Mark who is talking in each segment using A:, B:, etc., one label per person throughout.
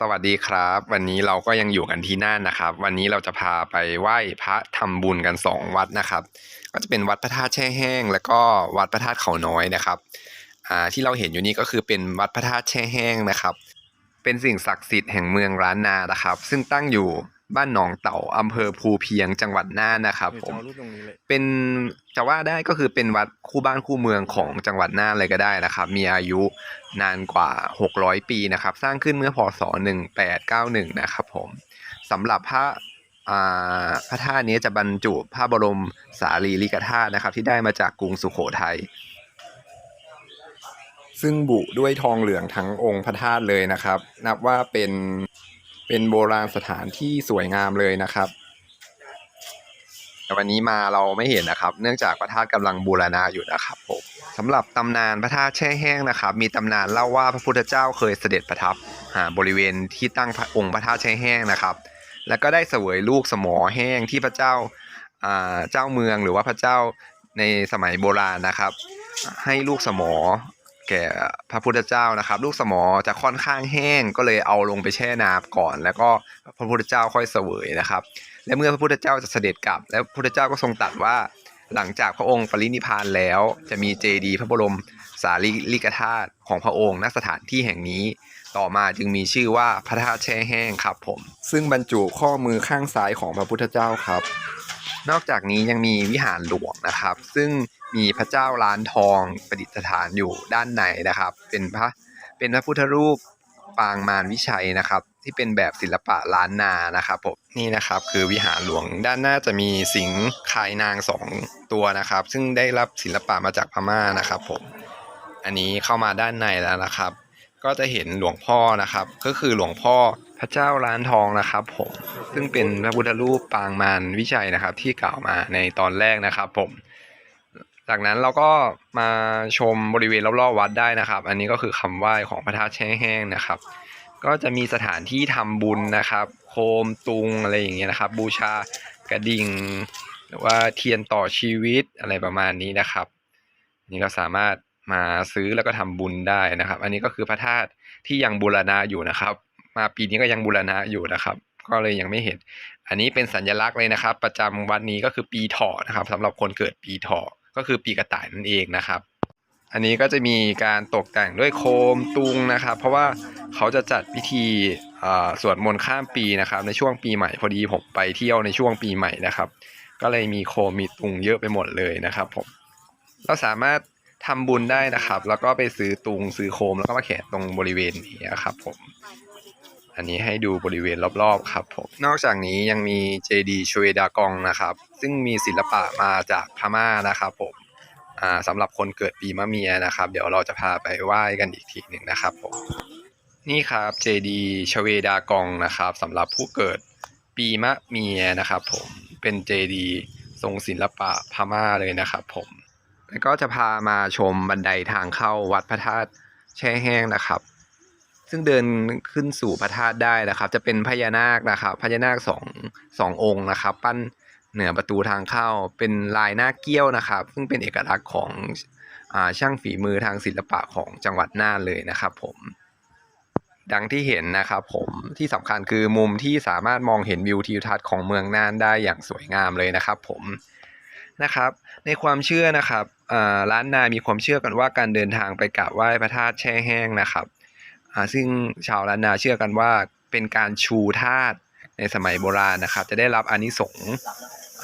A: สวัสดีครับ วันนี้เราก็ยังอยู่กันที่น่านนะครับ วันนี้เราจะพาไปไหว้พระทำบุญกันสองวัดนะครับ ก็จะเป็นวัดพระธาตุแช่แห้ง แล้วก็วัดพระธาตุเขาน้อยนะครับอ่าที่เราเห็นอยู่นี่ก็คือเป็นวัดพระธาตุแช่แห้งนะครับ เป็นสิ่งศักดิ์สิทธิ์แห่งเมืองล้านนานะครับ ซึ่งตั้งอยู่ บ้านหนองเต่าอำเภอภูเพียงจังหวัดน่านนะครับผม
B: รูปตรงนี้เลย
A: เป็นจะว่าได้ก็คือเป็นวัดคู่บ้านคู่เมืองของจังหวัดน่านเลยก็ได้นะครับ มีอายุนานกว่า 600 ปีนะครับ สร้างขึ้นเมื่อพศ 1891 นะครับผมสำหรับพระอ่าพระธาตุนี้จะบรรจุพระบรมสารีริกธาตุนะครับ ที่ได้มาจากกรุงสุโขทัยซึ่งบุด้วยทองเหลืองทั้งองค์พระธาตุเลยนะครับ นับว่าเป็น เป็นโบราณสถานที่สวยงามเลยนะครับ แต่วันนี้มาเราไม่เห็นนะครับ เนื่องจากพระธาตุกำลังบูรณะอยู่นะครับผมสำหรับตำนานพระธาตุแช่แห้งนะครับ มีตำนานเล่าว่าพระพุทธเจ้าเคยเสด็จประทับหาบริเวณที่ตั้งองค์พระธาตุแช่แห้งนะครับ แล้วก็ได้เสวยลูกสมอแห้งที่พระเจ้าเจ้าเมืองหรือว่าพระเจ้าในสมัยโบราณนะครับ ให้ลูกสมอ แก่พระพุทธเจ้านะครับ ลูกสมอจะค่อนข้างแห้งก็เลยเอาลงไปแช่น้ำก่อน แล้วก็พระพุทธเจ้าค่อยเสวยนะครับ และเมื่อพระพุทธเจ้าจะเสด็จกลับ แล้วพระพุทธเจ้าก็ทรงตรัสว่า หลังจากพระองค์ปรินิพานแล้ว จะมีเจดีย์พระบรมสารีริกธาตุของพระองค์ณสถานที่แห่งนี้ ต่อมาจึงมีชื่อว่าพระธาตุแช่แห้งครับผม ซึ่งบรรจุข้อมือข้างซ้ายของพระพุทธเจ้าครับ นอกจากนี้ยังมีวิหารหลวงนะครับ ซึ่ง มีพระเจ้าล้านทองประดิษฐานอยู่ด้านในนะครับ เป็นพระเป็นพระพุทธรูปปางมารวิชัยนะครับ ที่เป็นแบบศิลปะล้านนานะครับผมนี่นะครับคือวิหารหลวงด้านหน้าจะมีสิงคายนางสองตัวนะครับ ซึ่งได้รับศิลปะมาจากพม่านะครับผมอันนี้เข้ามาด้านในแล้วนะครับ ก็จะเห็นหลวงพ่อนะครับ ก็คือหลวงพ่อพระเจ้าล้านทองนะครับผมซึ่งเป็นพระพุทธรูปปางมารวิชัยนะครับ ที่กล่าวมาในตอนแรกนะครับผม จากนั้นเราก็มาชมบริเวณรอบๆวัดได้นะครับ อันนี้ก็คือคำไหว้ของพระธาตุแช่แห้งนะครับ ก็จะมีสถานที่ทำบุญนะครับ โคมตุงอะไรอย่างเงี้ยนะครับ บูชากระดิ่งหรือว่าเทียนต่อชีวิตอะไรประมาณนี้นะครับ นี่ก็สามารถมาซื้อแล้วก็ทำบุญได้นะครับ อันนี้ก็คือพระธาตุที่ยังบูรณะอยู่นะครับ มาปีนี้ก็ยังบูรณะอยู่นะครับ ก็เลยยังไม่เห็น อันนี้เป็นสัญลักษณ์เลยนะครับ ประจำวันนี้ก็คือปีเถาะนะครับสำหรับคนเกิดปีเถาะ ก็คือปีกระต่ายนั่นเองนะครับ อันนี้ก็จะมีการตกแต่งด้วยโคมตุงนะครับ เพราะว่าเขาจะจัดพิธีสวดมนต์ข้ามปีนะครับ ในช่วงปีใหม่พอดีผมไปเที่ยวในช่วงปีใหม่นะครับ ก็เลยมีโคมมีตุงเยอะไปหมดเลยนะครับผมเราสามารถทำบุญได้นะครับ แล้วก็ไปซื้อตุงซื้อโคมแล้วก็มาแขวนตรงบริเวณนี้นะครับผม อันนี้ให้ดูบริเวณรอบๆครับผมนอกจากนี้ยังมีเจดีชเวดากองนะครับ ซึ่งมีศิลปะมาจากพม่านะครับผมสำหรับคนเกิดปีมะเมียนะครับ เดี๋ยวเราจะพาไปไหว้กันอีกทีหนึ่งนะครับผมนี่ครับเจดีชเวดากองนะครับสำหรับผู้เกิดปีมะเมียนะครับผมเป็นเจดีทรงศิลปะพม่าเลยนะครับผมแล้วก็จะพามาชมบันไดทางเข้าวัดพระธาตุแช่แห้งนะครับ ซึ่งเดินขึ้นสู่พระธาตุได้นะครับ จะเป็นพญานาคนะครับพญานาคสองสององค์นะครับ ปั้นเหนือประตูทางเข้าเป็นลายหน้าเกี้ยวนะครับ ซึ่งเป็นเอกลักษณ์ของอช่างฝีมือทางศิลปะของจังหวัดน่านเลยนะครับผมดังที่เห็นนะครับผมที่สำคัญคือมุมที่สามารถมองเห็นวิวทิวทัศน์ของเมืองน่านได้อย่างสวยงามเลยนะครับผมนะครับ ในความเชื่อนะครับอ่าล้านนามีความเชื่อกันว่าการเดินทางไปกราบไหว้พระธาตุแช่แห้งนะครับ ซึ่งชาวล้านนาเชื่อกันว่าเป็นการชูธาตุในสมัยโบราณนะครับ จะได้รับอานิสงส์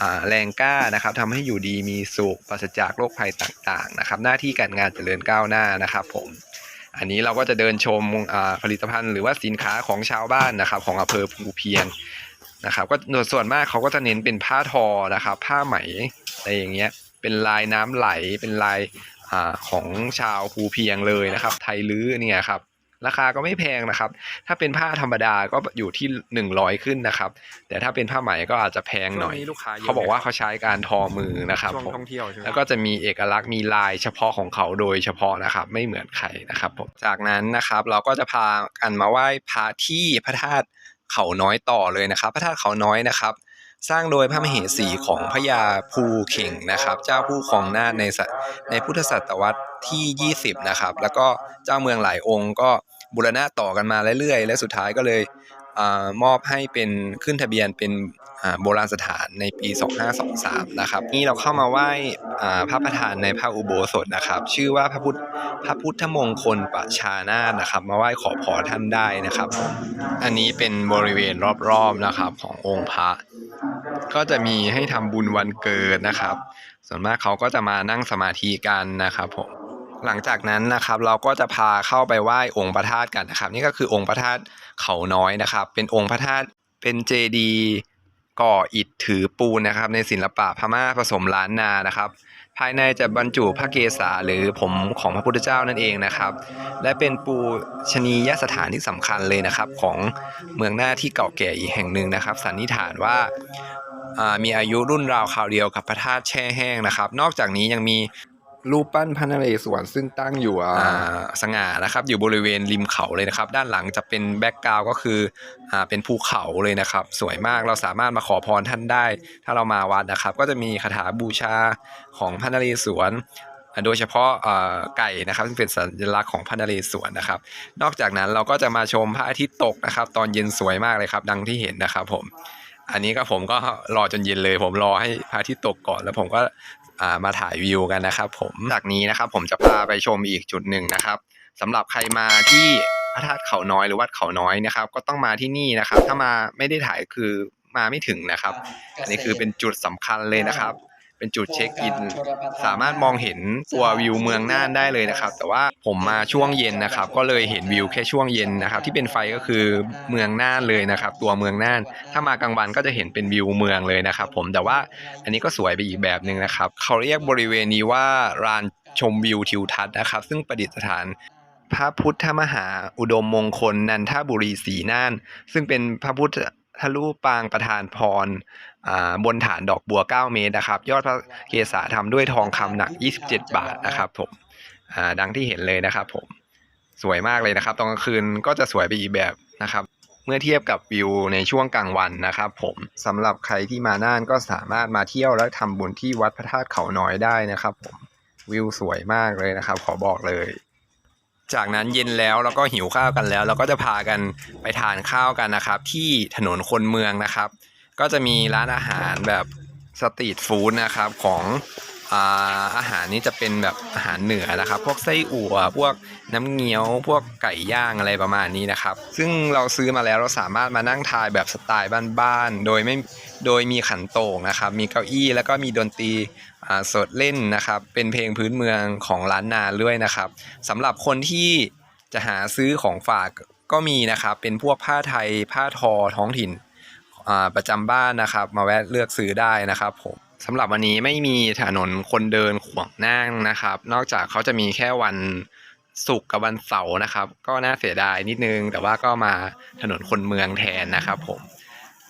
A: อ่าแรงกล้านะครับทำให้อยู่ดีมีสุขปราศจากโรคภัยต่างๆนะครับ หน้าที่การงานเจริญก้าวหน้านะครับ ผม อันนี้เราก็จะเดินชมอ่าผลิตภัณฑ์หรือว่าสินค้าของชาวบ้านนะครับ ของอำเภอภูเพียงนะครับ ก็ส่วนมากเขาก็จะเน้นเป็นผ้าทอนะครับ ผ้าไหมอะไรอย่างเงี้ยเป็นลายน้ำไหลเป็นลายอ่าของชาวภูเพียงเลยนะครับ ไทยลื้อเนี่ยครับ ราคาก็ไม่แพงนะครับ ถ้าเป็นผ้าธรรมดาก็อยู่ที่หนึ่งร้อยขึ้นนะครับ แต่ถ้าเป็นผ้าไหมก็อาจจะแพงหน่อย
B: ช่วงนี้ลูกค้าเยอะ
A: เขาบอกว่าเขาใช้การทอมือนะครับ
B: ช่วง
A: ผม
B: ท่องเที่ยวใช่ไหม
A: แล้วก็จะมีเอกลักษณ์มีลายเฉพาะของเขาโดยเฉพาะนะครับ ไม่เหมือนใครนะครับผมจากนั้นนะครับเราก็จะพากันมาไหว้พระที่พระธาตุเขาน้อยต่อเลยนะครับ พระธาตุเขาน้อยนะครับ สร้างโดยพระมเหสีของพระยาภูเข่งนะครับ เจ้าผู้ครองนาในในพุทธศตวรรษที่ 20 นะครับ แล้วก็เจ้าเมืองหลายองค์ก็บูรณะต่อกันมาเรื่อยๆ และสุดท้ายก็เลยอมอบให้เป็นขึ้นทะเบียนเป็นโบราณสถานในปี 2523 นะครับ นี่เราเข้ามาไหว้พระประธานในพระอุโบสถนะครับ ชื่อว่าพระพุทธพระพุทธมงคลประชานานะครับ มาไหว้ขอพรท่านได้นะครับ อันนี้เป็นบริเวณรอบๆนะครับขององค์พระ ก็จะมีให้ทำบุญวันเกิดนะครับ ส่วนมากเขาก็จะมานั่งสมาธิกันนะครับผมหลังจากนั้นนะครับเราก็จะพาเข้าไปไหว้องค์พระธาตุกันนะครับ นี่ก็คือองค์พระธาตุเขาน้อยนะครับ เป็นองค์พระธาตุเป็นเจดีก่ออิฐถือปูนนะครับ ในศิลปะพม่าผสมล้านนานะครับ ภายในจะบรรจุพระเกศาหรือผมของพระพุทธเจ้านั่นเองนะครับ และเป็นปูชนียสถานที่สำคัญเลยนะครับ ของเมืองหน้าที่เก่าแก่อีกแห่งหนึ่งนะครับ สันนิษฐานว่า มีอายุรุ่นราวคราวเดียวกับพระธาตุแช่แห้งนะครับ นอกจากนี้ยังมีรูปปั้นพระนเรศวรซึ่งตั้งอยู่สง่านะครับ อยู่บริเวณริมเขาเลยนะครับ ด้านหลังจะเป็นแบ็กกราวก็คืออเป็นภูเขาเลยนะครับ สวยมากเราสามารถมาขอพรท่านได้ ถ้าเรามาวัดนะครับ ก็จะมีคาถาบูชาของพระนเรศวรโดยเฉพาะไก่นะครับซึ่งเป็นสัญลักษณ์ของพระนเรศวรนะครับ นอกจากนั้นเราก็จะมาชมพระอาทิตย์ตกนะครับ ตอนเย็นสวยมากเลยครับ ดังที่เห็นนะครับผม อันนี้ก็ผมก็รอจนเย็นเลย ผมรอให้พระอาทิตย์ตกก่อน แล้วผมก็อ่ามาถ่ายวิวกันนะครับ ผมจากนี้นะครับผมจะพาไปชมอีกจุดหนึ่งนะครับสำหรับใครมาที่พระธาตุเขาน้อยหรือวัดเขาน้อยนะครับ ก็ต้องมาที่นี่นะครับ ถ้ามาไม่ได้ถ่ายคือมาไม่ถึงนะครับ อันนี้คือเป็นจุดสำคัญเลยนะครับ เป็นจุดเช็คอิน สามารถมองเห็นตัววิวเมืองน่านได้เลยนะครับ แต่ว่าผมมาช่วงเย็นนะครับ ก็เลยเห็นวิวแค่ช่วงเย็นนะครับ ที่เป็นไฟก็คือเมืองน่านเลยนะครับ ตัวเมืองน่าน ถ้ามากลางวันก็จะเห็นเป็นวิวเมืองเลยนะครับ ผมแต่ว่าอันนี้ก็สวยไปอีกแบบหนึ่งนะครับ เขาเรียกบริเวณนี้ว่าลานชมวิวทิวทัศน์นะครับ ซึ่งประดิษฐานพระพุทธมหาอุดมมงคลนันทบุรีศรีน่าน ซึ่งเป็นพระพุทธ รูปปางประธานพรบนฐานดอกบัว 9 เมตรนะครับ ยอดพระเกศาทำด้วยทองคำหนัก 27 บาทนะครับผมดังที่เห็นเลยนะครับผมสวยมากเลยนะครับตอนกลางคืนก็จะสวยไปอีกแบบนะครับ เมื่อเทียบกับวิวในช่วงกลางวันนะครับผมสำหรับใครที่มาน่านก็สามารถมาเที่ยวและทำบุญที่วัดพระธาตุเขาน้อยได้นะครับผมวิวสวยมากเลยนะครับ ขอบอกเลย จากนั้นเย็นแล้วเราก็หิวข้าวกันแล้ว เราก็จะพากันไปทานข้าวกันนะครับ ที่ถนนคนเมืองนะครับ ก็จะมีร้านอาหารแบบสตรีทฟู้ดนะครับของ อาอาหารนี้จะเป็นแบบอาหารเหนือนะครับ พวกไส้อั่วพวกน้ำเงี้ยว พวกไก่ย่างอะไรประมาณนี้นะครับ ซึ่งเราซื้อมาแล้วเราสามารถมานั่งทานแบบสไตล์บ้านๆ โดยไม่ โดยมีขันโตกนะครับ มีเก้าอี้แล้วก็มีดนตรีสดเล่นนะครับ เป็นเพลงพื้นเมืองของล้านนาด้วยนะครับสำหรับคนที่จะหาซื้อของฝากก็มีนะครับ เป็นพวกผ้าไทย ผ้าทอท้องถิ่นประจำบ้านนะครับ มาแวะเลือกซื้อได้นะครับผม สำหรับวันนี้ไม่มีถนนคนเดินขวางนั่งนะครับ นอกจากเขาจะมีแค่วันศุกร์กับวันเสาร์นะครับ ก็น่าเสียดายนิดนึง แต่ว่าก็มาถนนคนเมืองแทนนะครับผม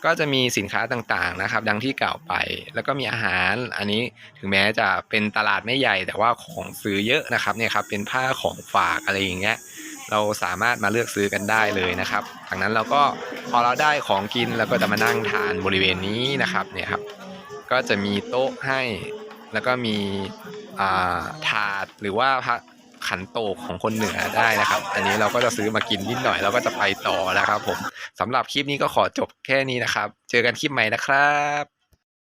A: ก็จะมีสินค้าต่างๆนะครับ ดังที่กล่าวไป แล้วก็มีอาหารอันนี้ถึงแม้จะเป็นตลาดไม่ใหญ่ แต่ว่าของซื้อเยอะนะครับเนี่ยครับเป็นผ้าของฝากอะไรอย่างเงี้ยเราสามารถมาเลือกซื้อกันได้เลยนะครับจากนั้นเราก็พอเราได้ของกินเราก็จะมานั่งทานบริเวณนี้นะครับเนี่ยครับ ก็จะมีโต๊ะให้ แล้วก็มีาถาดหรือว่าพระขันโตกของคนเหนือได้นะครับ อันนี้เราก็จะซื้อมากินนิดหน่อยเราก็จะไปต่อนะครับผมสำหรับคลิปนี้ก็ขอจบแค่นี้นะครับ เจอกันคลิปใหม่นะครับ